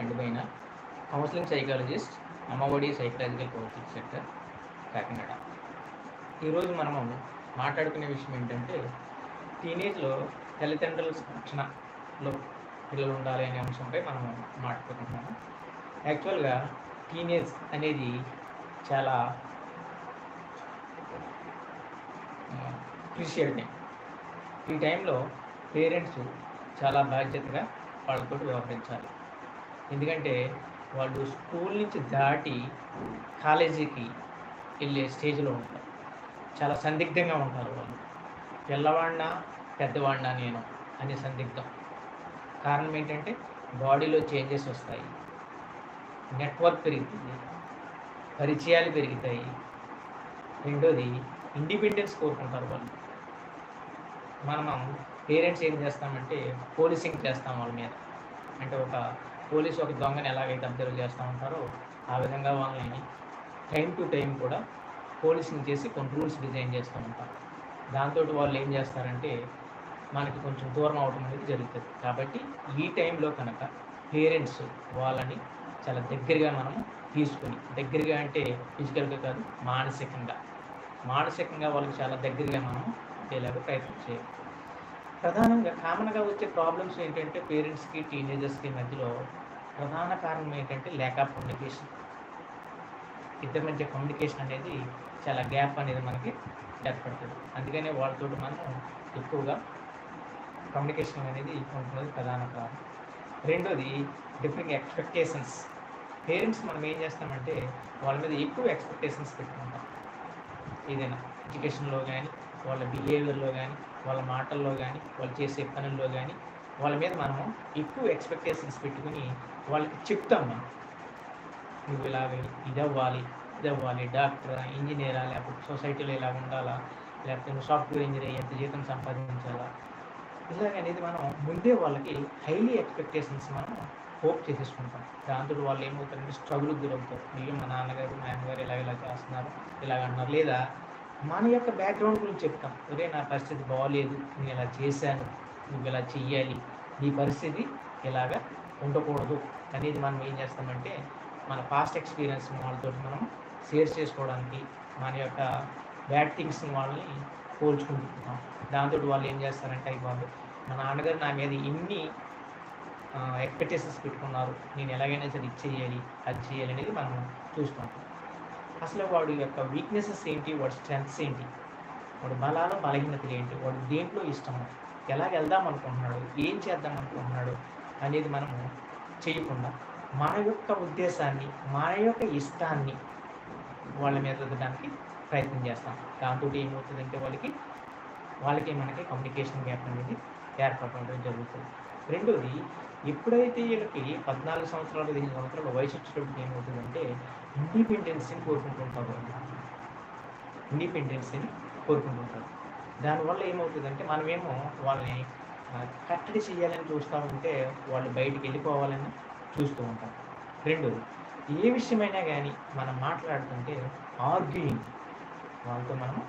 And counselling psychologist Amma Odi psychological coaching centre Kakinada. ఈరోజు మనము మాట్లాడుకునే విషయం ఏంటంటే టీనేజ్లో తల్లిదండ్రుల శిక్షణలో పిల్లలు ఉండాలి అనే అంశంపై మనం మాట్లాడుకుంటున్నాము. యాక్చువల్గా టీనేజ్ అనేది చాలా క్రిషియల్ టైం. ఈ టైంలో పేరెంట్స్ చాలా బాధ్యతగా వాళ్ళతో వ్యవహరించాలి. ఎందుకంటే వాళ్ళు స్కూల్ నుంచి దాటి కాలేజీకి వెళ్ళే స్టేజ్లో ఉంటారు. చాలా సందిగ్ధంగా ఉంటారు వాళ్ళు. పిల్లవాడినా పెద్దవాడినా నేను అనే సందిగ్ధం. కారణం ఏంటంటే బాడీలో చేంజెస్ వస్తాయి. నెట్వర్క్ పెరుగుతుంది. పరిచయాలు పెరుగుతాయి. రెండోది ఇండిపెండెన్స్ కోరుకుంటారు వాళ్ళు. మనం పేరెంట్స్ ఏం చేస్తామంటే పోలీసింగ్ చేస్తాం వాళ్ళ మీద. అంటే ఒక పోలీసు ఒక దొంగని ఎలాగైతే అబ్జర్వ్ చేస్తూ ఉంటారో ఆ విధంగా వాళ్ళని టైం టు టైం కూడా పోలీసింగ్ చేసి కొన్ని రూల్స్ డిజైన్ చేస్తూ ఉంటారు. దాంతో వాళ్ళు ఏం చేస్తారంటే మనకి కొంచెం దూరం అవడం అనేది జరుగుతుంది. కాబట్టి ఈ టైంలో కనుక పేరెంట్స్ వాళ్ళని చాలా దగ్గరగా మనం తీసుకొని దగ్గరగా అంటే ఫిజికల్గా కాదు మానసికంగా మానసికంగా వాళ్ళకి చాలా దగ్గరగా మనం ఇలాగ ప్రయత్నం చేయాలి. ప్రధానంగా కామన్గా వచ్చే ప్రాబ్లమ్స్ ఏంటంటే పేరెంట్స్కి టీనేజర్స్కి మధ్యలో ప్రధాన కారణం ఏంటంటే ల్యాక్ ఆఫ్ కమ్యూనికేషన్ ఇద్దరి మధ్య కమ్యూనికేషన్ అనేది చాలా గ్యాప్ అనేది మనకి ఏర్పడుతుంది. అందుకనే వాళ్ళతో మనం ఎక్కువగా కమ్యూనికేషన్ అనేది ఉంటున్నది ప్రధాన కారణం. రెండోది డిఫరెంట్ ఎక్స్పెక్టేషన్స్ పేరెంట్స్ మనం ఏం చేస్తామంటే వాళ్ళ మీద ఎక్కువ ఎక్స్పెక్టేషన్స్ పెట్టుకుంటాం. ఏదైనా ఎడ్యుకేషన్లో కానీ వాళ్ళ బిహేవియర్లో కానీ వాళ్ళ మాటల్లో కానీ వాళ్ళు చేసే పనుల్లో కానీ వాళ్ళ మీద మనం ఎక్కువ ఎక్స్పెక్టేషన్స్ పెట్టుకుని వాళ్ళకి చెప్తాం మనం నువ్వు ఇలాగే ఇది అవ్వాలి ఇది అవ్వాలి డాక్టర్ ఇంజనీరా లేకపోతే సొసైటీలో ఇలా ఉండాలా? లేకపోతే నువ్వు సాఫ్ట్వేర్ ఇంజనీర్ ఎంత జీతం సంపాదించాలా? ఇలాగనేది మనం ముందే వాళ్ళకి హైలీ ఎక్స్పెక్టేషన్స్ మనం హోప్ చేసేసుకుంటాం. దాంతో వాళ్ళు ఏమవుతారంటే స్ట్రగుల్ గురవుతారు. అయ్యో మా నాన్నగారు మా అమ్మగారు ఇలా ఇలా చేస్తున్నారు ఇలాగ అన్నారు లేదా మన యొక్క బ్యాక్గ్రౌండ్ గురించి చెప్తాం. ఒరే నా పరిస్థితి బాగోలేదు నేను ఇలా చేశాను. నువ్వు ఇలా చెయ్యాలి. నీ పరిస్థితి ఇలాగ ఉండకూడదు. అనేది మనం ఏం చేస్తామంటే మన పాస్ట్ ఎక్స్పీరియన్స్ వాళ్ళతో మనం షేర్ చేసుకోవడానికి మన యొక్క బ్యాడ్ థింగ్స్ వాళ్ళని పోల్చుకుంటున్నాం దాంతో వాళ్ళు ఏం చేస్తారంటే అయిపోదు మా నాన్నగారు నా మీద ఇన్ని ఎక్స్పెక్టేషన్స్ పెట్టుకున్నారు. నేను ఎలాగైనా సరే ఇది చేయాలి అది చేయాలి అనేది మనం చూసుకుంటాం అసలు వాడి యొక్క వీక్నెసెస్ ఏంటి? వాడి స్ట్రెంగ్స్ ఏంటి? వాడి బలాలు బలహీనతలు ఏంటి? వాడు దేంట్లో ఇష్టం ఎలా వెళ్దాం అనుకుంటున్నాడు? ఏం చేద్దాం అనుకుంటున్నాడు అనేది మనము చేయకుండా మన యొక్క ఉద్దేశాన్ని మన యొక్క ఇష్టాన్ని వాళ్ళ మీద రుద్దడానికి ప్రయత్నం చేస్తాం. దాంతో ఏమవుతుందంటే వాళ్ళకి వాళ్ళకి మనకి కమ్యూనికేషన్ గ్యాప్ అనేది ఏర్పడడం జరుగుతుంది. రెండోది ఎప్పుడైతే వీళ్ళకి పద్నాలుగు సంవత్సరాలు పదిహేను సంవత్సరాల వయసు వచ్చేటప్పుడు ఏమవుతుందంటే ఇండిపెండెన్సీని కోరుకుంటుంటారు ఇండిపెండెన్సీని కోరుకుంటుంటారు. దానివల్ల ఏమవుతుందంటే మనమేమో వాళ్ళని కట్టడి చేయాలని చూస్తూ ఉంటే వాళ్ళు బయటికి వెళ్ళిపోవాలని చూస్తూ ఉంటాం. రెండోది ఏ విషయమైనా కానీ మనం మాట్లాడుతుంటే ఆర్గ్యూయింగ్. వాళ్ళతో మనం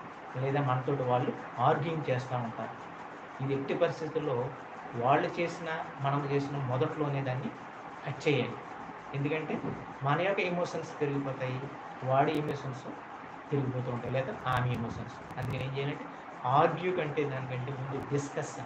లేదా మనతో వాళ్ళు ఆర్గ్యూయింగ్ చేస్తూ ఉంటారు. ఇది ఎట్టి పరిస్థితుల్లో వాళ్ళు చేసిన మనం చేసిన మొదట్లోనే దాన్ని కట్ చేయాలి. ఎందుకంటే మన యొక్క ఎమోషన్స్ పెరిగిపోతాయి వాడి ఎమోషన్స్ పెరిగిపోతూ ఉంటాయి లేదా ఆమె ఎమోషన్స్. అందుకని ఏం చేయాలంటే ఆర్గ్యూ కంటే దానికంటే ముందు డిస్కషన్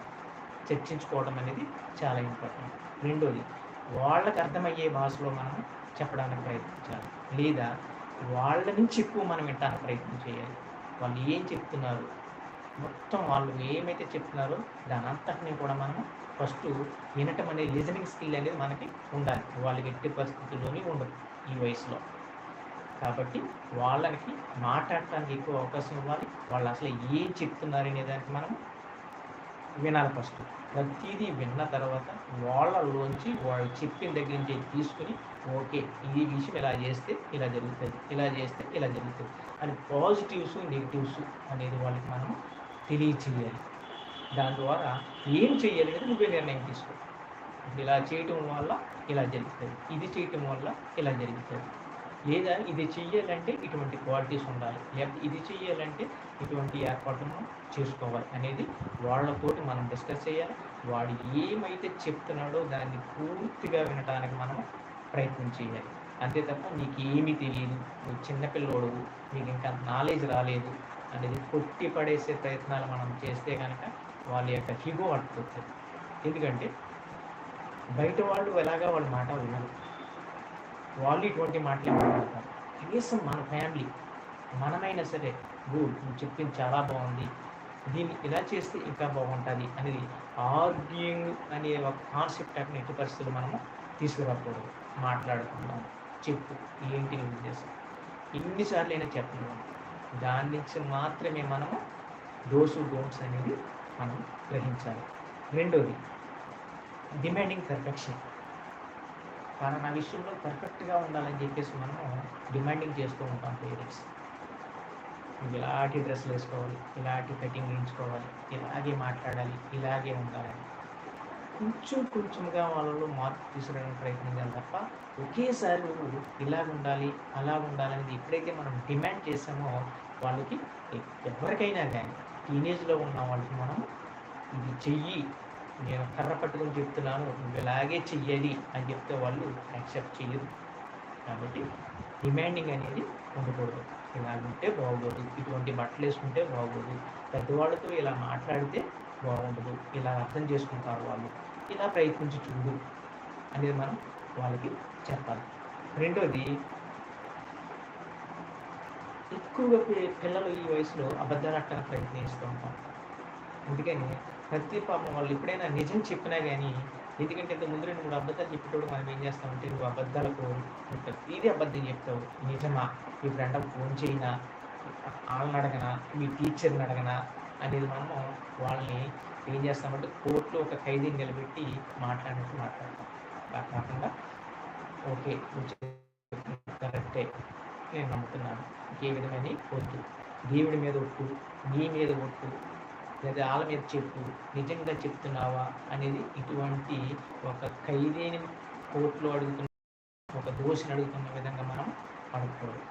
చర్చించుకోవడం అనేది చాలా ఇంపార్టెంట్. రెండోది వాళ్ళకి అర్థమయ్యే భాషలో మనం చెప్పడానికి ప్రయత్నించాలి. లేదా వాళ్ళ నుంచి ఎక్కువ మనం వినడానికి ప్రయత్నం చేయాలి. వాళ్ళు ఏం చెప్తున్నారు? మొత్తం వాళ్ళు ఏమైతే చెప్తున్నారో దాని అంతటిని కూడా మనం ఫస్ట్ వినటం అనే లిజనింగ్ స్కిల్ అనేది మనకి ఉండాలి. వాళ్ళకి ఎట్టి పరిస్థితుల్లోనే ఉండదు ఈ వయసులో. కాబట్టి వాళ్ళకి మాట్లాడటానికి ఎక్కువ అవకాశం ఇవ్వాలి. వాళ్ళు అసలు ఏం చెప్తున్నారు అనే దానికి మనం వినాలి ఫస్ట్. ప్రతిదీ విన్న తర్వాత వాళ్ళలోంచి వాళ్ళు చెప్పిన దగ్గర నుంచి తీసుకుని ఓకే ఈ విషయం ఇలా చేస్తే ఇలా జరుగుతుంది ఇలా చేస్తే ఇలా జరుగుతుంది అని పాజిటివ్స్ నెగిటివ్స్ అనేది వాళ్ళకి మనం తెలియచేయాలి. దాని ద్వారా ఏం చేయాలి అనేది నువ్వే నిర్ణయం తీసుకో. ఇలా చేయటం వల్ల ఇలా జరుగుతుంది ఇది చేయటం వల్ల ఇలా జరుగుతుంది. లేదా ఇది చెయ్యాలంటే ఇటువంటి క్వాలిటీస్ ఉండాలి. లేకపోతే ఇది చెయ్యాలంటే ఇటువంటి ఏర్పాటును చేసుకోవాలి అనేది వాళ్ళతోటి మనం డిస్కస్ చేయాలి. వాడు ఏమైతే చెప్తున్నాడో దాన్ని పూర్తిగా వినడానికి మనం ప్రయత్నం చేయాలి. అంతే తప్ప నీకు ఏమీ తెలియదు నువ్వు చిన్నపిల్లోడు నీకు ఇంకా నాలెడ్జ్ రాలేదు అనేది కొట్టి పడేసే ప్రయత్నాలు మనం చేస్తే కనుక వాళ్ళ యొక్క హిగో అట్టుకుంటుంది ఎందుకంటే బయట వాళ్ళు ఎలాగా వాళ్ళ మాట వినరు. వాళ్ళు ఇటువంటి మాటలే మాట్లాడతారు. కనీసం మన ఫ్యామిలీ మనమైనా సరే గుడ్ నువ్వు చెప్పింది చాలా బాగుంది. దీన్ని ఇలా చేస్తే ఇంకా బాగుంటుంది అనేది ఆర్గ్యూయింగ్ అనే ఒక కాన్సెప్ట్ అక్కడ ఎట్టి పరిస్థితులు మనము తీసుకురాకూడదు. మాట్లాడుకుందాం చెప్పు ఏంటి నీ ఉద్దేశం? ఎన్నిసార్లు అయినా చెప్పలేము. దాని నుంచి మాత్రమే మనము డోసు డోన్స్ అనేది మనం గ్రహించాలి. రెండోది డిమాండింగ్ పర్ఫెక్షన్ కానీ నా విషయంలో పర్ఫెక్ట్గా ఉండాలని చెప్పేసి మనం డిమాండింగ్ చేస్తూ ఉంటాం పేరెంట్స్. ఇలాంటి డ్రెస్సులు వేసుకోవాలి ఇలాంటి కటింగ్ వేయించుకోవాలి ఇలాగే మాట్లాడాలి ఇలాగే ఉండాలని కొంచెం కొంచెంగా వాళ్ళలో మార్పు తీసుకురావడానికి ప్రయత్నించాలి తప్ప ఒకేసారి ఇలా ఇలాగ ఉండాలి అలా ఉండాలనేది ఎప్పుడైతే మనం డిమాండ్ చేసామో వాళ్ళకి ఎవరికైనా కానీ టీనేజ్లో ఉన్న వాళ్ళకి మనం ఇది చెయ్యి. నేను కర్ర పట్టుకొని చెప్తున్నాను నువ్వు ఇలాగే చెయ్యాలి అని చెప్తే వాళ్ళు యాక్సెప్ట్ చేయరు కాబట్టి డిమాండింగ్ అనేది ఉండకూడదు. ఇలా ఉంటే బాగోదు ఇటువంటి బట్టలు వేసుకుంటే బాగోదు పెద్దవాళ్ళతో ఇలా మాట్లాడితే బాగుండదు. ఇలా అర్థం చేసుకుంటారు వాళ్ళు. ఇలా ప్రయత్నించి చూడు అనేది మనం వాళ్ళకి చెప్పాలి. రెండోది ఎక్కువగా పిల్లలు ఈ వయసులో అబద్ధాలు ఆడటానికి ప్రయత్నిస్తూ ఉంటాం అందుకని ప్రతి పాపం వాళ్ళు ఎప్పుడైనా నిజం చెప్పినా కానీ ఎందుకంటే ఇంత ముందు రెండు మూడు అబద్ధాలు చెప్పేటప్పుడు మనం ఏం చేస్తామంటే నువ్వు అబద్ధాలకు ఇది అబద్ధం చెప్తావు. నిజమా? ఈ ఫ్రెండ్ ఫోన్ చేయినా? వాళ్ళని అడగనా? మీ టీచర్ని అడగనా? అనేది మనము వాళ్ళని ఏం చేస్తామంటే కోర్టులో ఒక ఖైదీని నిలబెట్టి మాట్లాడినట్టు మాట్లాడతాం. అలా కాకుండా ఓకే కరెక్టే. నేను నమ్ముతున్నాను. ఏ విధమైన ఒట్టు దేవుడి మీద ఒట్టు నీ మీద ఒట్టు. లేదా వాళ్ళ మీద చెప్పు నిజంగా చెప్తున్నావా అనేది ఇటువంటి ఒక ఖైదీని కోర్టులో అడుగుతున్న ఒక దోషిని అడుగుతున్న విధంగా మనం అడగకూడదు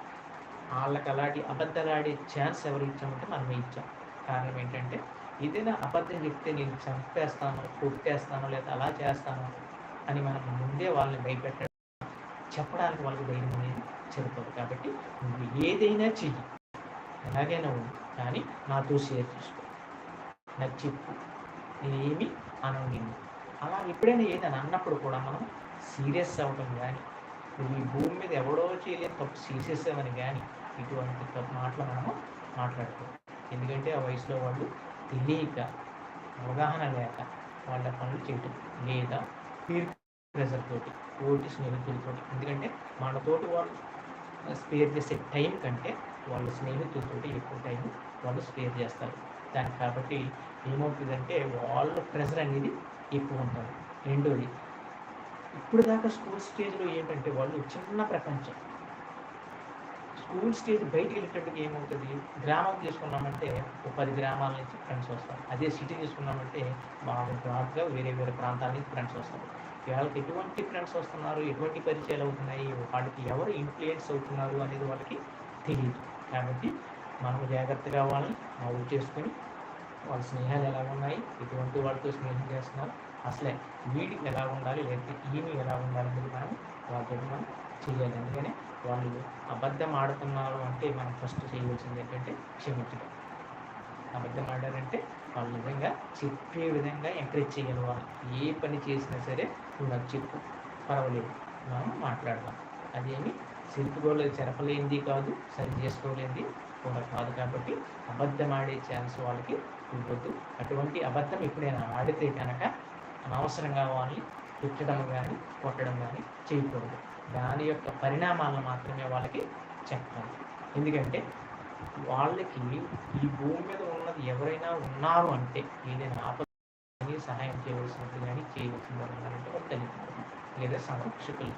వాళ్ళకి అలాంటి అబద్ధాలాడే ఛాన్స్ ఎవరు ఇచ్చామంటే మనమే ఇచ్చాం. కారణం ఏంటంటే ఏదైనా అబద్ధం చెప్తే నేను చంపేస్తాను కొట్టేస్తాను లేదా అలా చేస్తాను అని మనం ముందే వాళ్ళని భయపెట్టడం చెప్పడానికి వాళ్ళకి ధైర్యం అనేది సరిపోదు కాబట్టి నువ్వు ఏదైనా చెయ్యి. ఎలాగైనా ఉంది కానీ నాతో షేర్ చేసుకో నాకు చెప్పు. నేనేమి అనను అలా ఎప్పుడైనా ఏదైనా అన్నప్పుడు కూడా మనం సీరియస్ అవ్వటం కానీ నువ్వు ఈ భూమి మీద ఎవడో చేయలేని తప్పు చేసేసామని కానీ ఇటువంటి తప్పు మాటలు మనము మాట్లాడుకోవాలి ఎందుకంటే ఆ వయసులో వాళ్ళు తెలియక అవగాహన లేక వాళ్ళ పనులు చేయటం లేదా పీర్ ప్రెషర్ తోటి ఓటి స్నేహితులతోటి. ఎందుకంటే మనతోటి వాళ్ళు స్పేర్ చేసే టైం కంటే వాళ్ళ స్నేహితులతోటి ఎక్కువ టైం వాళ్ళు స్పేర్ చేస్తారు. దానికి కాబట్టి ఏమవుతుందంటే వాళ్ళ ప్రెషర్ అనేది ఎక్కువ ఉంటుంది. రెండోది ఇప్పుడు దాకా స్కూల్ స్టేజ్లో ఏంటంటే వాళ్ళు చిన్న ప్రపంచం. స్కూల్ స్టేజ్ బయటికి వెళ్ళేటప్పటికి ఏమవుతుంది? గ్రామం తీసుకున్నామంటే ఒక పది గ్రామాల నుంచి ఫ్రెండ్స్ వస్తారు. అదే సిటీ తీసుకున్నామంటే బాగా బ్రాడ్గా వేరే వేరే ప్రాంతాల నుంచి ఫ్రెండ్స్ వస్తారు. వాళ్ళకి ఎటువంటి ఫ్రెండ్స్ వస్తున్నారు? ఎటువంటి పరిచయాలు అవుతున్నాయి? వాళ్ళకి ఎవరు ఇన్ఫ్లుయెన్స్ అవుతున్నారు అనేది వాళ్ళకి తెలియదు కాబట్టి మనం జాగ్రత్తగా వాళ్ళని అవుట్ చేసుకొని వాళ్ళ స్నేహాలు ఎలా ఉన్నాయి ఎటువంటి వాళ్ళతో స్నేహం చేస్తున్నారు అసలే వీడికి ఎలా ఉండాలి లేకపోతే ఈమె ఎలా ఉండాలి అనేది మనం వాళ్ళతో మనం చేయాలి అందుకనే వాళ్ళు అబద్ధం ఆడుతున్నారు అంటే మనం ఫస్ట్ చేయవలసింది ఏంటంటే క్షమించడం. అబద్ధం ఆడారంటే వాళ్ళు నిజంగా చెప్పే విధంగా ఎంకరేజ్ చేయాలి వాళ్ళు ఏ పని చేసినా సరే నువ్వు నాకు చెప్పు పర్వాలేదు మనం మాట్లాడదాం. అదేమి సిల్పుగోళ్ళు చెరపలేనిది కాదు సరి చేసుకోలేనిది కూడా కాదు కాబట్టి అబద్ధం ఆడే ఛాన్స్ వాళ్ళకి ఉండొద్దు అటువంటి అబద్ధం ఎప్పుడైనా ఆడితే కనుక అనవసరంగా వాళ్ళని తిట్టడం కానీ కొట్టడం కానీ చేయకూడదు. దాని యొక్క పరిణామాలను మాత్రమే వాళ్ళకి చెప్పాలి. ఎందుకంటే వాళ్ళకి ఈ భూమి మీద ఉన్నది ఎవరైనా ఉన్నారు అంటే ఏదైనా ఆపదని సహాయం చేయవలసినది కానీ చేయవలసింది ఉన్నారంటే వాళ్ళు తల్లిదండ్రులు లేదా సంరక్షకులు.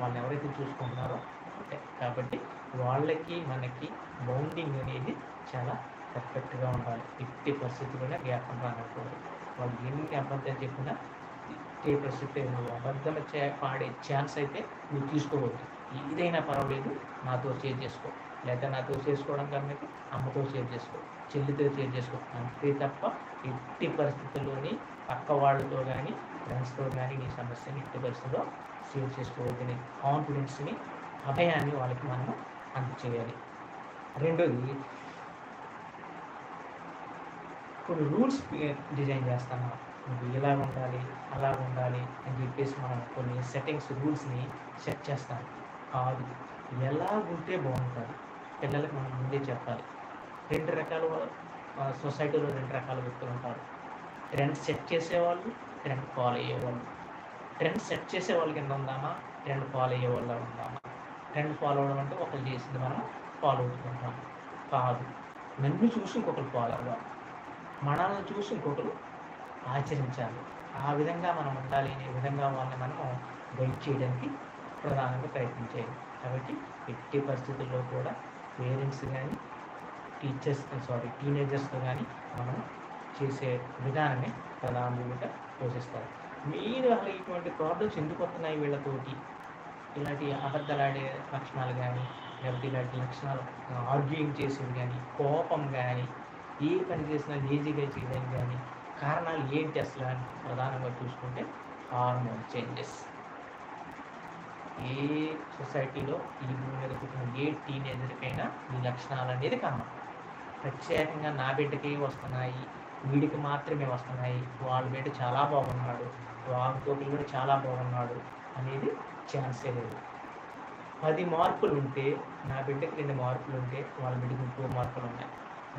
వాళ్ళు ఎవరైతే చూసుకుంటున్నారో ఉంటాయి కాబట్టి వాళ్ళకి మనకి బౌండింగ్ అనేది చాలా పర్ఫెక్ట్గా ఉండాలి. ఎట్టి పరిస్థితుల్లోనే జ్ఞాపం రానకూడదు వాళ్ళు ఎన్ని అబద్ధాలు చెప్పినా ఎట్టి పరిస్థితి నువ్వు అబద్ధం చే పాడే ఛాన్స్ అయితే నువ్వు తీసుకోవద్దు. ఏదైనా పర్వాలేదు నాతో షేర్ చేసుకో. లేదా నాతో చేసుకోవడం కన్నా అమ్మతో షేర్ చేసుకో. చెల్లితో షేర్ చేసుకో. అంతే తప్ప ఎట్టి పరిస్థితుల్లోని పక్క వాళ్ళతో కానీ ఫ్రెండ్స్తో కానీ నీ సమస్యని ఎట్టి పరిస్థితుల్లో సేవ్ చేసుకోవద్దని కాన్ఫిడెన్స్ని అభయాన్ని వాళ్ళకి మనము అందచేయాలి. రెండోది కొన్ని రూల్స్ డిజైన్ చేస్తాను నువ్వు ఇలా ఉండాలి అలా ఉండాలి అని చెప్పేసి మనం కొన్ని సెట్టింగ్స్ రూల్స్ని సెట్ చేస్తాం. కాదు ఎలా ఉంటే బాగుంటుంది? పిల్లలకు మనం ముందే చెప్పాలి. రెండు రకాల సొసైటీలో రెండు రకాల వ్యక్తులు ఉంటారు. ట్రెండ్ సెట్ చేసేవాళ్ళు ట్రెండ్ ఫాలో అయ్యేవాళ్ళు. ట్రెండ్ సెట్ చేసే వాళ్ళ కింద ఉందామా ట్రెండ్ ఫాలో అయ్యే వాళ్ళ ఉందామా ట్రెండ్ ఫాలో అవ్వడం అంటే ఒకరు చేసింది మనం ఫాలో అవుతుంటాం కాదు. నన్ను చూసి ఇంకొకరు ఫాలో అవ్వాలి. మనల్ని చూసి ఇంకొకరు ఆచరించాలి. ఆ విధంగా మనం ఉండాలి అనే విధంగా వాళ్ళని మనము గైడ్ చేయడానికి ప్రధానంగా ప్రయత్నించాలి కాబట్టి ఎట్టి పరిస్థితుల్లో కూడా పేరెంట్స్ కానీ టీచర్స్ సారీ టీనేజర్స్తో కానీ మనం చేసే విధానమే ప్రధాన భూమిక పోషిస్తారు. మీరు అసలు ఇటువంటి ప్రాబ్లమ్స్ ఎందుకు వస్తున్నాయి వీళ్ళతోటి? ఇలాంటి అబద్ధాలాడే లక్షణాలు కానీ లేకపోతే ఇలాంటి లక్షణాలు ఆర్గ్యూయింగ్ చేసేది కానీ కోపం కానీ ఏ పని చేసినా లేజీగా చేయడం కానీ కారణాలు ఏంటి అసలు అని ప్రధానంగా చూసుకుంటే హార్మోన్ చేంజెస్ ఏ సొసైటీలో ఈ భూమి మీద పుట్టిన ఏ టీనేజర్కైనా ఈ లక్షణాలు అనేది కామన్ ప్రత్యేకంగా నా బిడ్డకి వస్తున్నాయి వీడికి మాత్రమే వస్తున్నాయి వాళ్ళ బిడ్డ చాలా బాగున్నాడు వాళ్ళతో కూడా చాలా బాగున్నాడు అనేది ఛాన్సే లేదు. పది మార్కులు ఉంటే నా బిడ్డకి రెండు మార్కులు ఉంటే వాళ్ళ బిడ్డకి ఇంకో మార్కులు ఉన్నాయి.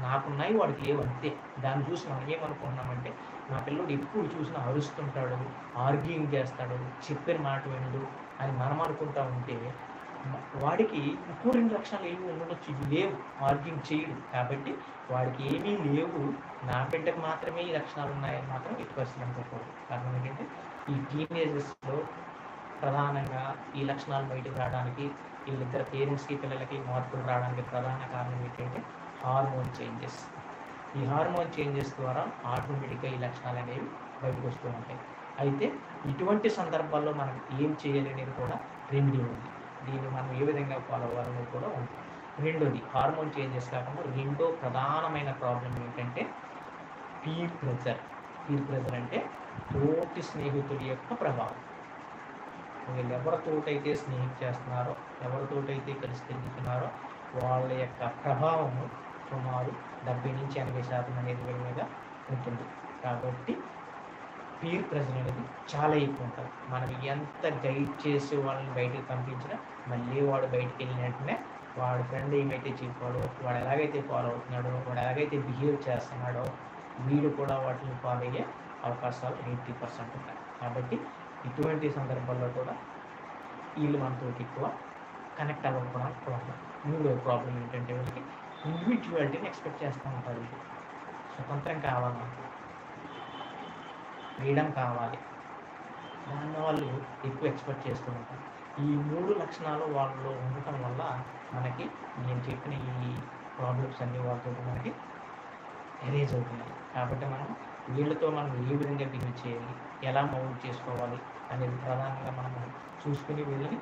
నాకున్నాయి వాడికి ఏమంతే దాన్ని చూసి మనం ఏమనుకుంటున్నామంటే నా పిల్లడు ఎప్పుడు చూసినా అరుస్తుంటాడు ఆర్గ్యూయింగ్ చేస్తాడు చెప్పిన మాట వినడు అని మనం అనుకుంటా ఉంటే వాడికి ఇంకో రెండు లక్షణాలు ఏమి ఉండొచ్చు. ఇవి లేవు ఆర్గ్యూయింగ్ చేయడు. కాబట్టి వాడికి ఏమీ లేవు. నా బిడ్డకు మాత్రమే ఈ లక్షణాలు ఉన్నాయని మాత్రం ఎట్టి పరిస్థితులు అనుకోకూడదు కారణం ఏంటంటే ఈ టీనేజెస్లో ప్రధానంగా ఈ లక్షణాలు బయటకు రావడానికి వీళ్ళిద్దరు పేరెంట్స్కి పిల్లలకి మార్పులు రావడానికి ప్రధాన కారణం ఏంటంటే హార్మోన్ చేంజెస్. ఈ హార్మోన్ చేంజెస్ ద్వారా ఆటోమేటిక్గా ఈ లక్షణాలు అనేవి బయటకు వస్తూ ఉంటాయి. అయితే ఇటువంటి సందర్భాల్లో మనం ఏం చేయాలి అనేది కూడా రెమెడీ ఉంది. దీన్ని మనం ఏ విధంగా ఫాలో అవ్వాలనేది కూడా ఉంది. రెండోది హార్మోన్ చేంజెస్ కాకుండా రెండో ప్రధానమైన ప్రాబ్లం ఏంటంటే పీర్ ప్రెజర్. పీర్ ప్రెజర్ అంటే తోటి స్నేహితుడి యొక్క ప్రభావం. వీళ్ళు ఎవరితోటైతే స్నేహం చేస్తున్నారో ఎవరితోటైతే కలిసి తిరుగుతున్నారో వాళ్ళ యొక్క ప్రభావము సుమారు డెబ్బై నుంచి ఎనభై శాతం అనేది వీళ్ళ మీద ఉంటుంది. కాబట్టి పీర్ ప్రెజర్ అనేది చాలా ఎక్కువ ఉంటుంది మనం ఎంత గైడ్ చేసి వాళ్ళని బయటకు పంపించినా మళ్ళీ వాడు బయటికి వెళ్ళిన వెంటనే వాడి ఫ్రెండ్ ఏమైతే చెప్పాడో వాడు ఎలాగైతే ఫాలో అవుతున్నాడో వాడు ఎలాగైతే బిహేవ్ చేస్తున్నాడో వీడు కూడా వాటిని ఫాలో అయ్యే అవకాశాలు ఎయిటీ పర్సెంట్ ఉంటాయి. కాబట్టి ఇటువంటి సందర్భాల్లో కూడా వీళ్ళు మనతో ఎక్కువ కనెక్ట్ అవ్వకపోవడం ప్రాబ్లం మూడో ప్రాబ్లం ఏంటంటే వాళ్ళకి ఇండివిజువాలిటీని ఎక్స్పెక్ట్ చేస్తూ ఉంటారు స్వతంత్రం కావాలి. ఫ్రీడమ్ కావాలి. దాన్ని వాళ్ళు ఎక్కువ ఎక్స్పెక్ట్ చేస్తూ ఉంటారు. ఈ మూడు లక్షణాలు వాళ్ళలో ఉండటం వల్ల మనకి నేను చెప్పిన ఈ ప్రాబ్లమ్స్ అన్ని వాళ్ళతో మనకి ఎరేజ్ అవుతున్నాయి. కాబట్టి మనం వీళ్ళతో మనం ఏ విధంగా బిహేవ్ చేయాలి? ఎలా మౌల్డ్ చేసుకోవాలి? అనేది ప్రధానంగా మనం చూసుకుని వీళ్ళని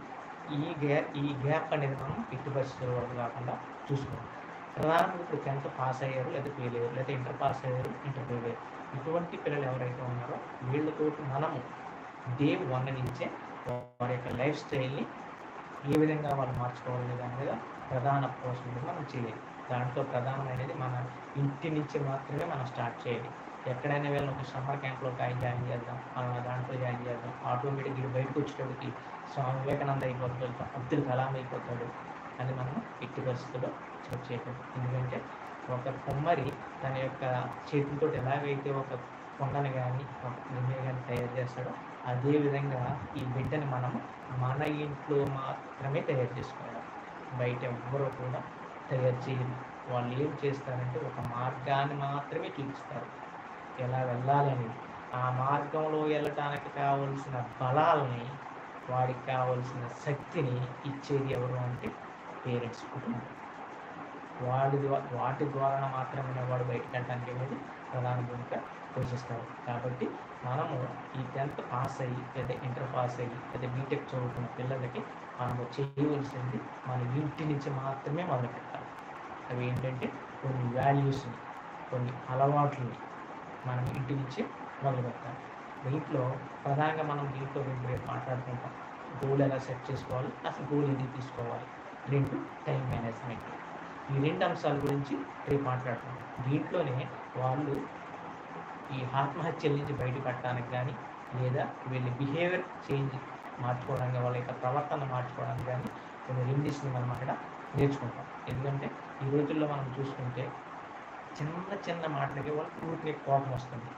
ఈ గ్యా ఈ గ్యాప్ అనేది మనం ఎట్టి పరిస్థితుల వరకు కాకుండా చూసుకోవాలి. ప్రధానంగా ఇప్పుడు టెన్త్ పాస్ అయ్యారు లేదా ఫెయిల్ అయ్యారు లేదా ఇంటర్ పాస్ అయ్యారు ఇంటర్ ఫెయిల్ అయ్యారు. ఇటువంటి పిల్లలు ఎవరైతే ఉన్నారో వీళ్ళతో మనము డే వన్ నుంచే వారి యొక్క లైఫ్ స్టైల్ని ఏ విధంగా వాళ్ళు మార్చుకోవాలి దాని మీద ప్రధాన పోషణ మనం చేయాలి. దాంట్లో ప్రధానమైనది మన ఇంటి నుంచి మాత్రమే మనం స్టార్ట్ చేయాలి. ఎక్కడైనా వీళ్ళని ఒక సమ్మర్ క్యాంప్లో జాయిన్ చేద్దాం దాంట్లో జాయిన్ చేద్దాం. ఆటోమేటిక్ బయటకు వచ్చేటప్పటికి స్వామి వివేకానంద అయిపోతాడు అబ్దుల్ కలాం అయిపోతాడు అని మనం ఎట్టి పరిస్థితుల్లో చర్చ చేయకూడదు ఎందుకంటే ఒక కుమ్మరి తన యొక్క చేతులతో ఎలాగైతే ఒక కొండను కానీ ఒక గిన్నె కానీ తయారు చేస్తాడో అదేవిధంగా ఈ బిడ్డని మనం మన ఇంట్లో మాత్రమే తయారు చేసుకోవాలి. బయట ఎవ్వరూ కూడా తయారు చేయరు. వాళ్ళు ఏం చేస్తారంటే ఒక మార్గాన్ని మాత్రమే చూపిస్తారు. ఎలా వెళ్ళాలని ఆ మార్గంలో వెళ్ళటానికి కావలసిన బలాలని వాడికి కావలసిన శక్తిని ఇచ్చేది ఎవరు అంటే పేరెంట్స్ కుటుంబం. వాడి వాటి ద్వారా మాత్రమే వాడు బయటకు వెళ్ళడానికి అనేది ప్రధాన భూమిక పోషిస్తారు కాబట్టి మనము ఈ టెన్త్ పాస్ అయ్యి లేదా ఇంటర్ పాస్ అయ్యి లేదా బీటెక్ చదువుతున్న పిల్లలకి మనము చేయవలసింది మన ఇంటి నుంచి మాత్రమే మొదలు పెట్టాలి అవి ఏంటంటే కొన్ని వాల్యూస్ని కొన్ని అలవాట్లని మనం ఇంటి నుంచి మొదలు పెడతాం. దీంట్లో ప్రధానంగా మనం దీంట్లో రెండు రేపు మాట్లాడుకుంటాం. గోల్ ఎలా సెట్ చేసుకోవాలి? అసలు గోల్ ఎందుకు తీసుకోవాలి? రెండు టైం మేనేజ్మెంట్. ఈ రెండు అంశాల గురించి రేపు మాట్లాడుకుంటాం దీంట్లోనే వాళ్ళు ఈ ఆత్మహత్యల నుంచి బయటపడటానికి కానీ లేదా వీళ్ళ బిహేవియర్ చేంజ్ మార్చుకోవడానికి వాళ్ళ యొక్క ప్రవర్తన మార్చుకోవడానికి కానీ కొన్ని రెమెడీస్ని మనం అక్కడ నేర్చుకుంటాం. ఎందుకంటే ఈ రోజుల్లో మనం చూసుకుంటే చిన్న చిన్న మాటలకి వాళ్ళకి ఊరికి కోపం వస్తుంది.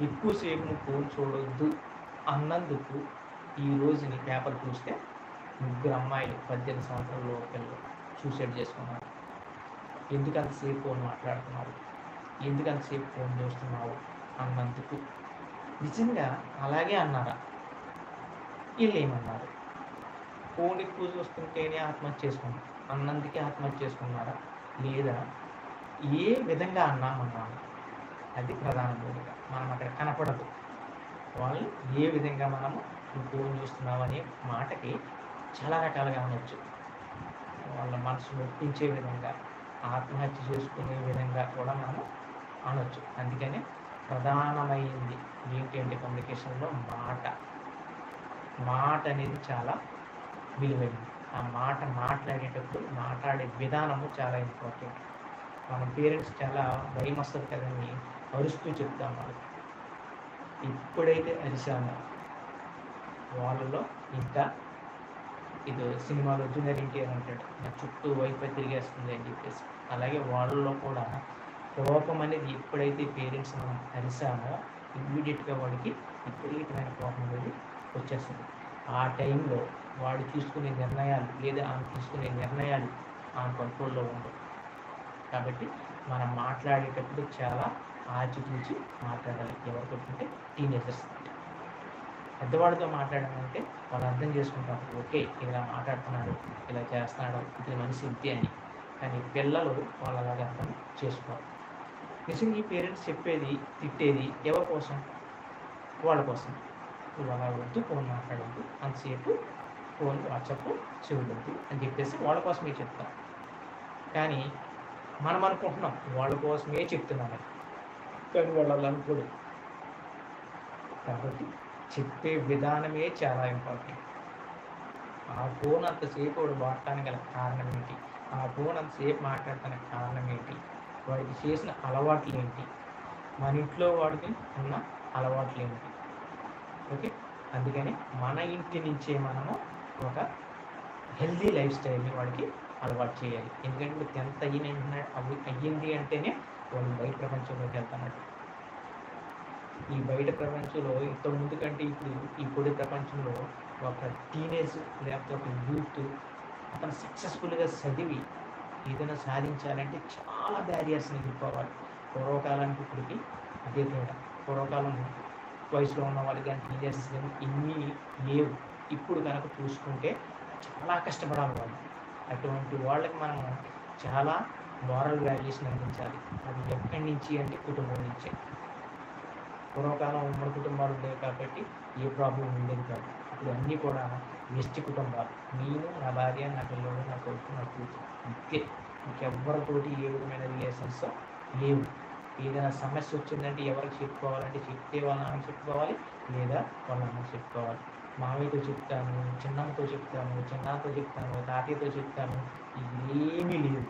ఎక్కువసేపు నువ్వు ఫోన్ చూడొద్దు అన్నందుకు ఈ రోజుని పేపర్ చూస్తే ముగ్గురు అమ్మాయిలు పద్దెనిమిది సంవత్సరాల పిల్లలు సూసైడ్ చేసుకున్నారు. ఎందుకంతసేపు ఫోన్ మాట్లాడుతున్నారు ఎందుకంతసేపు ఫోన్ చూస్తున్నావు అన్నందుకు? నిజంగా అలాగే అన్నారా? వీళ్ళు ఏమన్నారు ఫోన్ ఎక్కువ చూస్తుంటేనే ఆత్మహత్య చేసుకున్నారు. అన్నందుకే ఆత్మహత్య చేసుకున్నారా? లేదా ఏ విధంగా అన్నామన్నాము అది ప్రధాన భూమిక. మనం అక్కడ కనపడదు. వాళ్ళు ఏ విధంగా మనము నువ్వు ఫోన్ అనే మాటకి చాలా రకాలుగా అనొచ్చు. వాళ్ళ మనసు నొప్పించే విధంగా ఆత్మహత్య చేసుకునే విధంగా కూడా మనము అనొచ్చు. అందుకనే ప్రధానమైంది ఏంటంటే కమ్యూనికేషన్లో మాట. మాట అనేది చాలా విలువైనది. ఆ మాట మాట్లాడేటప్పుడు మాట్లాడే విధానము చాలా ఇంపార్టెంట్. మన పేరెంట్స్ చాలా భయం వస్తుంది కదని అరుస్తూ చెప్తాం వాళ్ళకి ఎప్పుడైతే అరిశామో వాళ్ళలో ఇంకా ఇది సినిమాలో జూనియర్ ఎన్టీఆర్ అంటాడు నా చుట్టూ వైపు తిరిగేస్తుంది అని చెప్పేసి. అలాగే వాళ్ళలో కూడా కోపం అనేది ఎప్పుడైతే పేరెంట్స్ మనం అరిసామో ఇమ్మీడియట్గా వాడికి విపరీతమైన కోపం అనేది వచ్చేస్తుంది. ఆ టైంలో వాడు తీసుకునే నిర్ణయాలు లేదా ఆమె తీసుకునే నిర్ణయాలు ఆమె కంట్రోల్లో ఉండవు. కాబట్టి మనం మాట్లాడేటప్పుడు చాలా ఆచితూచి మాట్లాడాలి. ఎవరితో అంటే టీనేజర్స్ పెద్దవాడితో మాట్లాడాలంటే వాళ్ళు అర్థం చేసుకుంటారు. ఓకే ఇలా మాట్లాడుతున్నాడు ఇలా చేస్తున్నాడు ఇది మనిషి ఇంతే అని. కానీ పిల్లలు వాళ్ళు అలాగే అర్థం చేసుకోరు. నిజంగా ఈ పేరెంట్స్ చెప్పేది తిట్టేది ఎవరి కోసం? వాళ్ళ కోసం. నువ్వు అలా వద్దు ఫోన్ మాట్లాడద్దు అంతసేపు ఫోన్ వాట్సాప్ చూడద్దు అని చెప్పేసి వాళ్ళ కోసమే చెప్తాను కానీ మనం అనుకుంటున్నాం వాళ్ళ కోసమే చెప్తున్నామని కానీ వాళ్ళు అలా అనుకోడు కాబట్టి చెప్పే విధానమే చాలా ఇంపార్టెంట్ ఆ ఫోన్ అంతసేపు వాడు వాడటానికి గల కారణం ఏంటి? ఆ ఫోన్ అంతసేపు మాట్లాడటానికి కారణం ఏంటి? వాడికి చేసిన అలవాట్లు ఏంటి? మన ఇంట్లో వాడికి ఉన్న అలవాట్లు ఏంటి? ఓకే? అందుకని మన ఇంటి నుంచే మనము ఒక హెల్దీ లైఫ్ స్టైల్ని వాడికి అలవాటు చేయాలి. ఎందుకంటే ఇప్పుడు టెన్త్ అయిన అవి అయ్యింది అంటేనే వాళ్ళు బయట ప్రపంచంలోకి వెళ్తున్నట్టు ఈ బయట ప్రపంచంలో ఇంత ముందు కంటే ఇప్పుడు ఇప్పుడు ప్రపంచంలో ఒక టీనేజ్ లేకపోతే ఒక యూత్ అతను సక్సెస్ఫుల్గా చదివి ఏదైనా సాధించాలంటే చాలా బ్యారియర్స్ని ఎదుర్కోవాలి పూర్వకాలానికి ఇప్పటికి అదే తేడా. పూర్వకాలం వయసులో ఉన్న వాళ్ళకి కానీ టీనేజర్స్ కానీ ఇన్ని లేవు. ఇప్పుడు కనుక చూసుకుంటే చాలా కష్టపడాలి వాళ్ళు. అటువంటి వాళ్ళకి మనం చాలా మారల్ వాల్యూస్ని అందించాలి. అది ఎక్కడి నుంచి అంటే కుటుంబం నుంచే. పూర్వకాలం ఉమ్మడి కుటుంబాలు ఉండేవి కాబట్టి ఏ ప్రాబ్లం ఉండేది కాదు. ఇప్పుడు అన్నీ కూడా వ్యష్టి కుటుంబాలు. నేను నా భార్య నా పిల్లలు నా కొడుకు నా కూతురు ఇంతే ఇంకెవ్వరితోటి ఏ విధమైన రిలేషన్స్ లేవు. ఏదైనా సమస్య వచ్చిందంటే ఎవరికి చెప్పుకోవాలంటే చెప్తే వాళ్ళ నాన్నకి చెప్పుకోవాలి లేదా వాళ్ళ అమ్మకి చెప్పుకోవాలి. మామయ్యతో చెప్తాను చిన్నమ్మతో చెప్తాను చిన్నతో చెప్తాను తాతయ్యతో చెప్తాను ఏమీ లేదు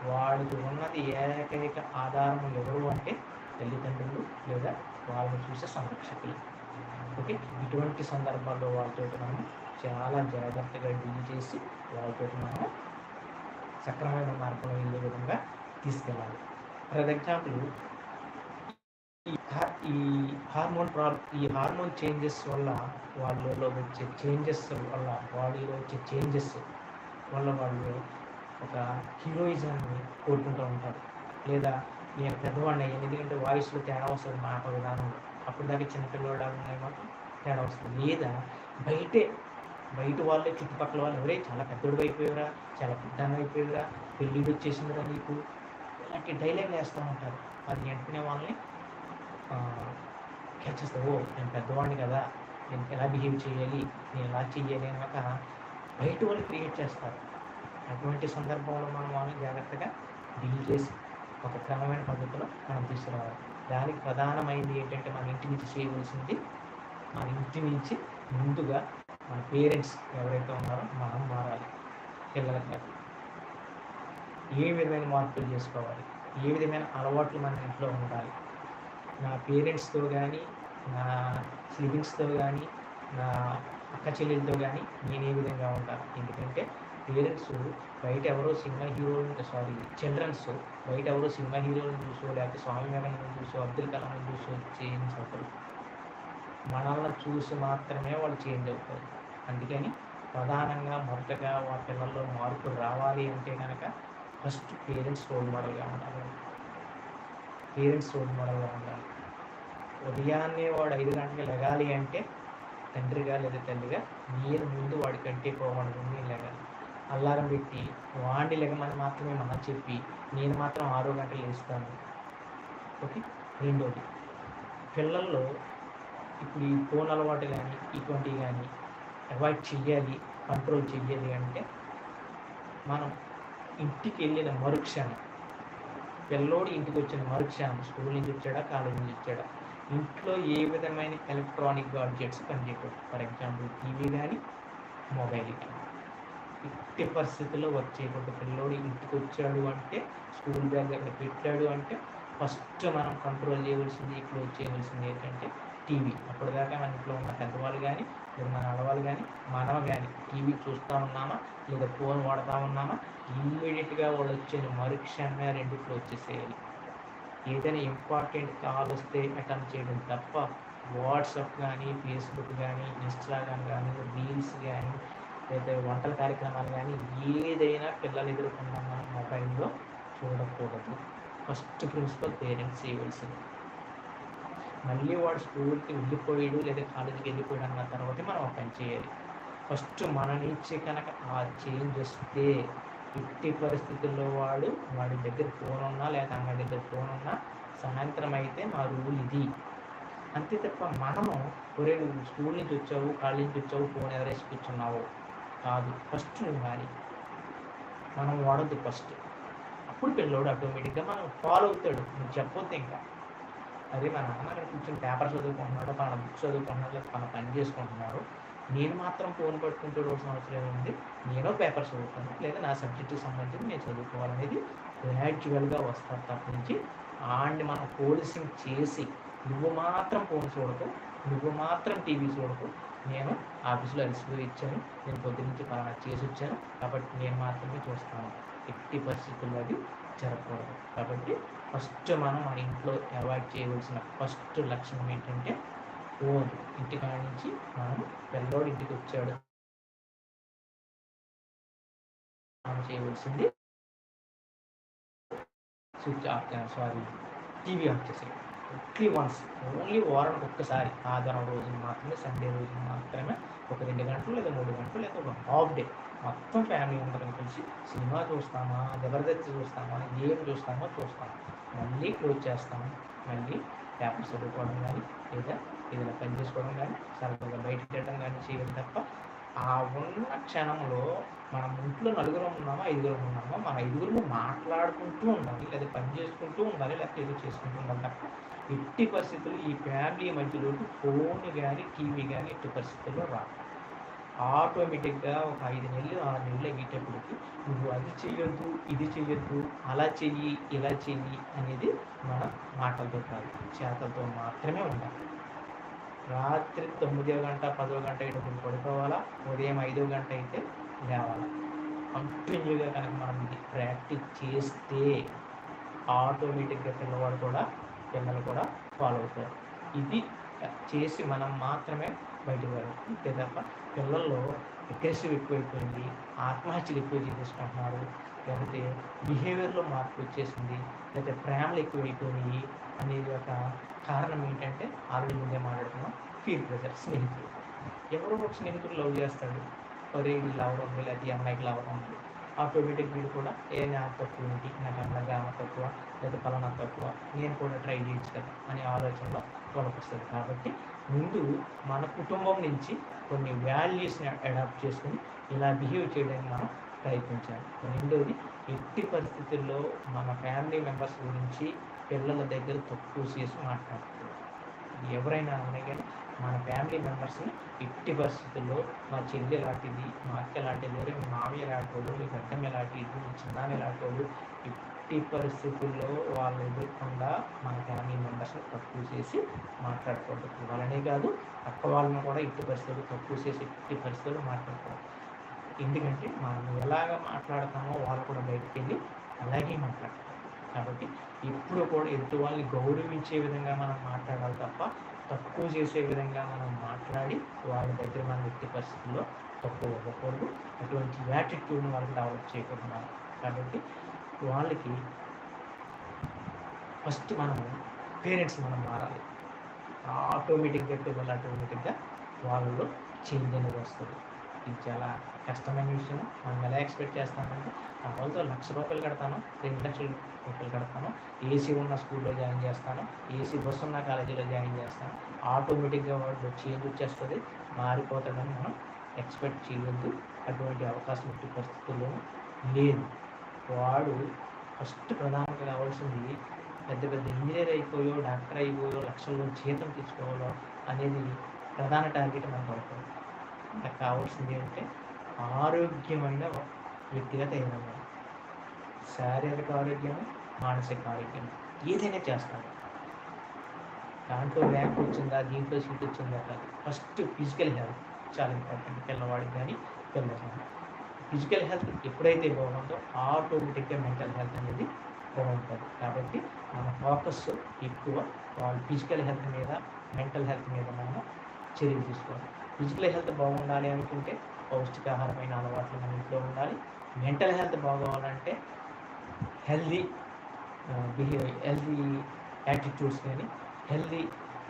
వాడికి ఉన్నది ఏకైక ఆధారం ఎవరు అంటే తల్లిదండ్రులు లేదా వాళ్ళని చూసే సంరక్షకులు. ఓకే? ఇటువంటి సందర్భాల్లో వాళ్ళతో మనం చాలా జాగ్రత్తగా డీల్ చేసి వాళ్ళతో మనం సక్రమైన మార్గంలో వెళ్ళే విధంగా తీసుకెళ్ళాలి. ఫర్ ఎగ్జాంపుల్ ఈ ఈ హార్మోన్ ప్రాబ్లం ఈ హార్మోన్ చేంజెస్ వల్ల వాళ్ళలో వచ్చే చేంజెస్ వల్ల బాడీలో వచ్చే చేంజెస్ వల్ల వాళ్ళు ఒక హీరోయిజాన్ని కోరుకుంటూ ఉంటారు. లేదా నేను పెద్దవాడిని అయ్యాను. ఎందుకంటే వాయిస్లో తేడా వస్తుంది మాట విధానంలో అప్పుడు దాకా చిన్నపిల్లవాడు ఉన్నాయి తేడా వస్తుంది. లేదా బయటే బయట వాళ్ళే చుట్టుపక్కల వాళ్ళు ఎవరే చాలా పెద్దోడు అయిపోయారా? చాలా పెద్దాన్ని అయిపోయారా? పెళ్ళిళ్ళు వచ్చేసిందిరా నీకు? ఇలాంటి డైలాగ్ వేస్తూ ఉంటారు. అది వెంటనే వాళ్ళని క్యాచ్ ఓ నేను పెద్దవాడిని కదా నేను ఎలా బిహేవ్ చేయాలి నేను ఎలా చెయ్యాలి అనక బయట వాళ్ళు క్రియేట్ చేస్తారు. అటువంటి సందర్భంలో మనం వాళ్ళని జాగ్రత్తగా డీల్ చేసి ఒక క్రమమైన పద్ధతిలో మనం తీసుకురావాలి. దానికి ప్రధానమైనది ఏంటంటే మన ఇంటి నుంచి చేయవలసింది మన ఇంటి నుంచి ముందుగా మన పేరెంట్స్ ఎవరైతే ఉన్నారో మనం మారాలి పిల్లలకి ఏ విధమైన మార్పులు చేసుకోవాలి? ఏ విధమైన అలవాట్లు మన ఇంట్లో ఉండాలి? నా పేరెంట్స్తో కానీ నా సిబ్లింగ్స్తో కానీ నా అక్క చెల్లెలతో కానీ నేను ఏ విధంగా ఉంటాను? ఎందుకంటే పేరెంట్స్ బయట ఎవరో సినిమా హీరోని సారీ చిల్డ్రన్స్ బయట ఎవరో సినిమా హీరోలను చూసో లేకపోతే స్వామి వివేకానందని చూసో అబ్దుల్ కలాం చూసో చేంజ్ అవుతారు మనల్ని చూసి మాత్రమే వాళ్ళు చేంజ్ అవుతారు. అందుకని ప్రధానంగా మొదటగా వాళ్ళ పిల్లల్లో మార్పులు రావాలి అంటే కనుక ఫస్ట్ పేరెంట్స్ రోల్ మోడల్గా ఉండాలి పేరెంట్స్ రోల్ మోడల్గా ఉండాలి ఉదయాన్నే వాడు ఐదు గంటలకు లెగాలి అంటే తండ్రిగా లేదా తల్లిగా నేను ముందు వాడి కంటే పోవడం నేను లెగాలి అల్లారం పెట్టి వాడిని లెగమని మాత్రమే మనం చెప్పి నేను మాత్రం ఆరో గంటలు వేస్తాను ఓకే? రెండోది. పిల్లల్లో ఇప్పుడు ఈ ఫోన్ అలవాటు కానీ ఇటువంటివి కానీ అవాయిడ్ చెయ్యాలి కంట్రోల్ చెయ్యాలి అంటే మనం ఇంటికి వెళ్ళిన మరుక్షణం పిల్లోడు ఇంటికి వచ్చిన మరుక్షణం స్కూల్ నుంచి వచ్చాడా కాలేజ్ నుంచి వచ్చాడా? ఇంట్లో ఏ విధమైన ఎలక్ట్రానిక్ గాడ్జెట్స్ పనిచేయకూడదు. ఫర్ ఎగ్జాంపుల్ టీవీ కానీ మొబైల్ కానీ ఎట్టి పరిస్థితుల్లో వర్క్ చేయకూడదు పిల్లోడు ఇంటికి వచ్చాడు అంటే స్కూల్ బ్యాగ్ అక్కడ పెట్టాడు అంటే ఫస్ట్ మనం కంట్రోల్ చేయవలసింది క్లోజ్ చేయవలసింది ఏంటంటే టీవీ. అప్పటిదాకా మన ఇంట్లో ఉన్న పెద్దవాళ్ళు కానీ మీరు మన ఆడవాళ్ళు కానీ మనం కానీ టీవీ చూస్తూ ఉన్నామా? లేదా ఫోన్ వాడుతూ ఉన్నామా? ఇమ్మీడియట్గా వాళ్ళు వచ్చిన మరుక్షణమే రెండు క్లోజ్ ఏదైనా ఇంపార్టెంట్ కాల్ వస్తే అటెంప్ట్ చేయడం తప్ప వాట్సాప్ కానీ ఫేస్బుక్ కానీ ఇన్స్టాగ్రామ్ కానీ రీల్స్ కానీ లేదా వంటల కార్యక్రమాలు కానీ ఏదైనా పిల్లలు ఎదుర్కొన్న మొబైల్లో చూడకూడదు. ఫస్ట్ ప్రిన్సిపల్ పేరెంట్స్ చేయవలసింది మళ్ళీ వాడు స్కూల్కి వెళ్ళిపోయాడు లేదా కాలేజీకి వెళ్ళిపోయాడు అన్న తర్వాత మనం ఒక పని చేయాలి. ఫస్ట్ మన నుంచి కనుక ఆ చేంజ్ వస్తే ఎట్టి పరిస్థితుల్లో వాడు వాడి దగ్గర ఫోన్ ఉన్నా లేదా అమ్మాయి దగ్గర ఫోన్ ఉన్నా సాయంత్రం అయితే మా రూల్ ఇది. అంతే తప్ప మనము ఒరే నువ్వు స్కూల్ నుంచి వచ్చావు కాలేజ్ నుంచి వచ్చావు ఫోన్ ఎవరేసి కూర్చున్నావు కాదు. ఫస్ట్ నువ్వు కానీ మనం వాడద్దు ఫస్ట్. అప్పుడు పిల్లోడు ఆటోమేటిక్గా మనం ఫాలో అవుతాడు. నువ్వు చెప్పొద్దు ఇంకా. అదే మా నాన్న అక్కడ కూర్చొని పేపర్ చదువుకుంటున్నాడు మన బుక్స్ చదువుకుంటున్నాడు లేదా మన పని చేసుకుంటున్నారు. నేను మాత్రం ఫోన్ పట్టుకుంటూ చూడవలసిన అవసరం ఉంది నేను పేపర్ చదువుతాను లేదా నా సబ్జెక్టుకి సంబంధించి నేను చదువుకోవాలనేది గ్రాడ్యువల్గా వస్తారు తప్ప నుంచి ఆడిని మనం పోలీసింగ్ చేసి నువ్వు మాత్రం ఫోన్ చూడకు నువ్వు మాత్రం టీవీ చూడకు. నేను ఆఫీసులో అలసిపోయి ఇచ్చాను నేను పొద్దు నుంచి పలానా చేసి వచ్చాను కాబట్టి నేను మాత్రమే చూస్తాను. ఎట్టి పరిస్థితుల్లో అది జరగకూడదు. కాబట్టి ఫస్ట్ మనం మన ఇంట్లో అవాయిడ్ చేయవలసిన ఫస్ట్ లక్షణం ఏంటంటే ఫోన్. ఇంటికాడ నుంచి మనం పిల్లోడు ఇంటికి వచ్చాడు. మనం చేయవలసింది switch off sorry TV off చేసేది ఓన్లీ వన్స్ ఓన్లీ వారానికి ఒక్కసారి ఆదివారం రోజున మాత్రమే సండే రోజున మాత్రమే ఒక రెండు గంటలు లేదా మూడు గంటలు లేదా ఒక హాఫ్ డే మొత్తం ఫ్యామిలీ అందరం కలిసి సినిమా చూస్తామా జబర్దస్త్ చూస్తామా ఏం చూస్తామో చూస్తాం. మళ్ళీ క్లోజ్ చేస్తాము మళ్ళీ పేపర్ చదువుకోవడం కానీ లేదా ఏదైనా పని చేసుకోవడం కానీ సరదాగా బయటకు వెళ్ళడం కానీ చేయడం తప్ప ఆ ఉన్న క్షణంలో మనం ఇంట్లో నలుగురం ఉన్నామా ఐదుగురం ఉన్నామా మన ఐదుగురు మాట్లాడుకుంటూ ఉండాలి లేదా పని చేసుకుంటూ ఉండాలి లేకపోతే ఏదో చేసుకుంటూ ఉండాలి తప్ప ఎట్టి పరిస్థితుల్లో ఈ ఫ్యామిలీ మధ్యలోకి ఫోన్ కానీ టీవీ కానీ ఎట్టి పరిస్థితుల్లో రా ఆటోమేటిక్గా ఒక ఐదు నెలలు ఆరు నెలలు అయ్యేటప్పటికి నువ్వు అది చేయొద్దు ఇది చేయొద్దు అలా చెయ్యి ఇలా చెయ్యి అనేది మన మాటలతో కాదు చేతలతో మాత్రమే ఉండాలి. రాత్రి తొమ్మిదో గంట పదో గంట ఇటువంటి పడుకోవాలా? ఉదయం ఐదో గంట అయితే లేవాలా? కంటిన్యూగా కనుక మనం ప్రాక్టీస్ చేస్తే ఆటోమేటిక్గా పిల్లవాడు కూడా పిల్లలు కూడా ఫాలో అవుతారు ఇది చేసి మనం మాత్రమే బయటకు వెళ్ళాలి. అంతే తప్ప పిల్లల్లో అగ్రెసివ్ ఎక్కువైపోయింది ఆత్మహత్యలు ఎక్కువ చేసేసుకుంటున్నారు లేకపోతే బిహేవియర్లో మార్పు వచ్చేసింది లేకపోతే ప్రేమలు ఎక్కువైపోయినాయి అనేది ఒక కారణం ఏంటంటే ఆల్రెడీ ముందే మాట్లాడుతున్నాం ఫీల్ ప్రెజర్ స్నేహితులు. ఎవరో ఒక స్నేహితుడు లవ్ చేస్తాడు. ఒరే ఇది లవ్ ఉంది లేదా అమ్మాయికి లవ్ ఉంది ఆటోమేటిక్ వీడు కూడా ఏ నాకు తక్కువ ఏంటి నాకు అన్నగా ఆమె తక్కువ లేదా పలానా తక్కువ నేను కూడా ట్రై చేయొచ్చు కదా అనే ఆలోచనలో వాళ్ళకి కాబట్టి ముందు మన కుటుంబం నుంచి కొన్ని వాల్యూస్ని అడాప్ట్ చేసుకుని ఇలా బిహేవ్ చేయడానికి మనం ప్రయత్నించాలి. రెండోది ఎట్టి పరిస్థితుల్లో మన ఫ్యామిలీ మెంబర్స్ గురించి పిల్లల దగ్గర తక్కువ చేసి మాట్లాడుతుంది ఎవరైనా అనగానే మన ఫ్యామిలీ మెంబర్స్ని ఎట్టి పరిస్థితుల్లో మా చెల్లి లాంటిది మా అక్క లాంటిది లేదా మీ మామయ్య లాంటోడు మీ పెద్దమ్మ లాంటిది మీ చిన్నాన్న లాంటోడు ఎట్టి పరిస్థితుల్లో వాళ్ళు ఎదుర్కొండా మన ఫ్యామిలీ మెంబర్స్ని తక్కువ చేసి మాట్లాడకూడదు వాళ్ళనే కాదు అక్క వాళ్ళని కూడా ఎట్టి పరిస్థితుల్లో తక్కువ చేసి ఎట్టి పరిస్థితుల్లో మాట్లాడకూడదు ఎందుకంటే మనం ఎలాగ మాట్లాడతామో వాళ్ళు కూడా బయటికి వెళ్ళి అలాగే మాట్లాడతారు. కాబట్టి ఎప్పుడు కూడా ఎదుటి వాళ్ళని గౌరవించే విధంగా మనం మాట్లాడాలి తప్ప తక్కువ చేసే విధంగా మనం మాట్లాడి వాళ్ళ దగ్గర మన వ్యక్తి పరిస్థితుల్లో తక్కువ ఇవ్వకూడదు అటువంటి యాటిట్యూడ్ని వాళ్ళకి డెవలప్ చేయకుండా కాబట్టి వాళ్ళకి ఫస్ట్ మనం పేరెంట్స్ మనం మారాలి. ఆటోమేటిక్గా పిల్లలు ఆటోమేటిక్గా వాళ్ళలో చేంజ్ అనేది వస్తుంది. ఇది చాలా కష్టమైన విషయం మనం ఎలా ఎక్స్పెక్ట్ చేస్తామంటే ఆ వాళ్ళతో లక్ష రూపాయలు కడతాను రెండు లక్షల రూపాయలు కడతాను ఏసీ ఉన్న స్కూల్లో జాయిన్ చేస్తాను ఏసీ బస్సు ఉన్న కాలేజీలో జాయిన్ చేస్తాను. ఆటోమేటిక్గా వాడు చేంజ్ వచ్చేస్తుంది మారిపోతాడని మనం ఎక్స్పెక్ట్ చేయవద్దు అటువంటి అవకాశం ఎట్టి పరిస్థితుల్లో లేదు. వాడు ఫస్ట్ ప్రధానంగా కావాల్సింది పెద్ద పెద్ద ఇంజనీర్ అయిపోయో డాక్టర్ అయిపోయో లక్షల్లో జీతం తీసుకోవాలో అనేది ప్రధాన టార్గెట్ మనకు అవుతుంది నాకు కావాల్సింది అంటే ఆరోగ్యమైన వ్యక్తిగా తయారు శారీరక ఆరోగ్యం మానసిక ఆరోగ్యం ఏదైనా చేస్తాను. దాంట్లో ర్యాంక్ వచ్చిందా? దీంట్లో సీట్ వచ్చిందా? కాదు. ఫస్ట్ ఫిజికల్ హెల్త్ చాలా ఇంపార్టెంట్. పిల్లవాడికి కానీ పిల్లలకి ఫిజికల్ హెల్త్ ఎప్పుడైతే బాగుందో ఆటోమేటిక్గా మెంటల్ హెల్త్ అనేది బాగుంటుంది. కాబట్టి మన ఫోకస్ ఎక్కువ వాళ్ళు ఫిజికల్ హెల్త్ మీద మెంటల్ హెల్త్ మీద మనము చర్యలు తీసుకోవాలి. ఫిజికల్ హెల్త్ బాగుండాలి అనుకుంటే పౌష్టికాహారమైన అలవాట్లు మన ఇంట్లో ఉండాలి. మెంటల్ హెల్త్ బాగోవాలంటే హెల్దీ బిహేవియర్ హెల్దీ యాటిట్యూడ్స్ కానీ హెల్దీ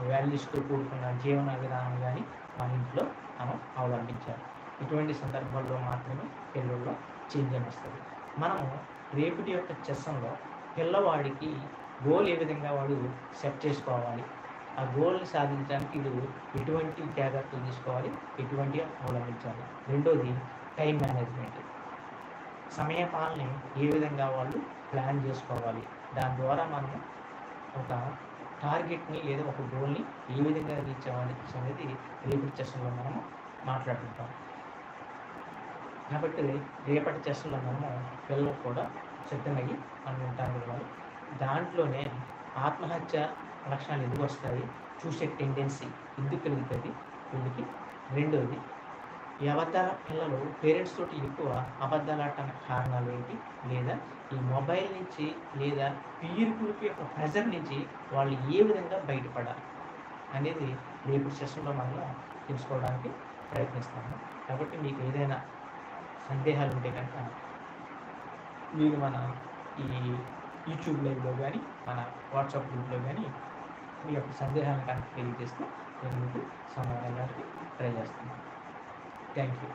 వాల్యూస్తో కూడుకున్న జీవన విధానం కానీ మన ఇంట్లో మనం అవలంబించాలి. ఇటువంటి సందర్భాల్లో మాత్రమే పిల్లల్లో చేంజ్ వస్తుంది మనము రేపటి యొక్క చెస్సంలో పిల్లవాడికి గోల్ ఏ విధంగా వాడు సెట్ చేసుకోవాలి? ఆ గోల్ని సాధించడానికి వీడు ఎటువంటి జాగ్రత్తలు తీసుకోవాలి? ఎటువంటి అవలంబించాలి? రెండోది టైం మేనేజ్మెంట్. సమయ పాలన ఏ విధంగా వాళ్ళు ప్లాన్ చేసుకోవాలి? దాని ద్వారా మనం ఒక టార్గెట్ని లేదా ఒక గోల్ని ఏ విధంగా రీచ్ అవ్వాలి అనేది రేపటి సెషన్లో మనము మాట్లాడుకుంటాం. కాబట్టి రేపటి సెషన్లో మనము పిల్లలకు కూడా సిద్ధమయ్యి మనం ఉంటాను వాళ్ళు. దాంట్లోనే ఆత్మహత్య లక్షణాలు ఎందుకు వస్తాయి? చూసే టెండెన్సీ ఎందుకు కలుగుతుంది వీళ్ళకి రెండోది ఈ అబద్ధాల పిల్లలు పేరెంట్స్ తోటి ఎక్కువ అబద్ధాలు ఆడటానికి కారణాలు ఏంటి? లేదా ఈ మొబైల్ నుంచి లేదా పీర్ గ్రూప్ యొక్క ప్రెజర్ నుంచి వాళ్ళు ఏ విధంగా బయటపడాలి అనేది రేపు సెషన్లో మనం తెలుసుకోవడానికి ప్రయత్నిస్తాము. కాబట్టి మీకు ఏదైనా సందేహాలు ఉంటే కనుక మీరు మన ఈ యూట్యూబ్ లైవ్లో కానీ మన వాట్సాప్ గ్రూప్లో కానీ మీ యొక్క సందేహాలను కనుక తెలియజేస్తే నేను మీకు సమాధానానికి ట్రై చేస్తాను. Thank you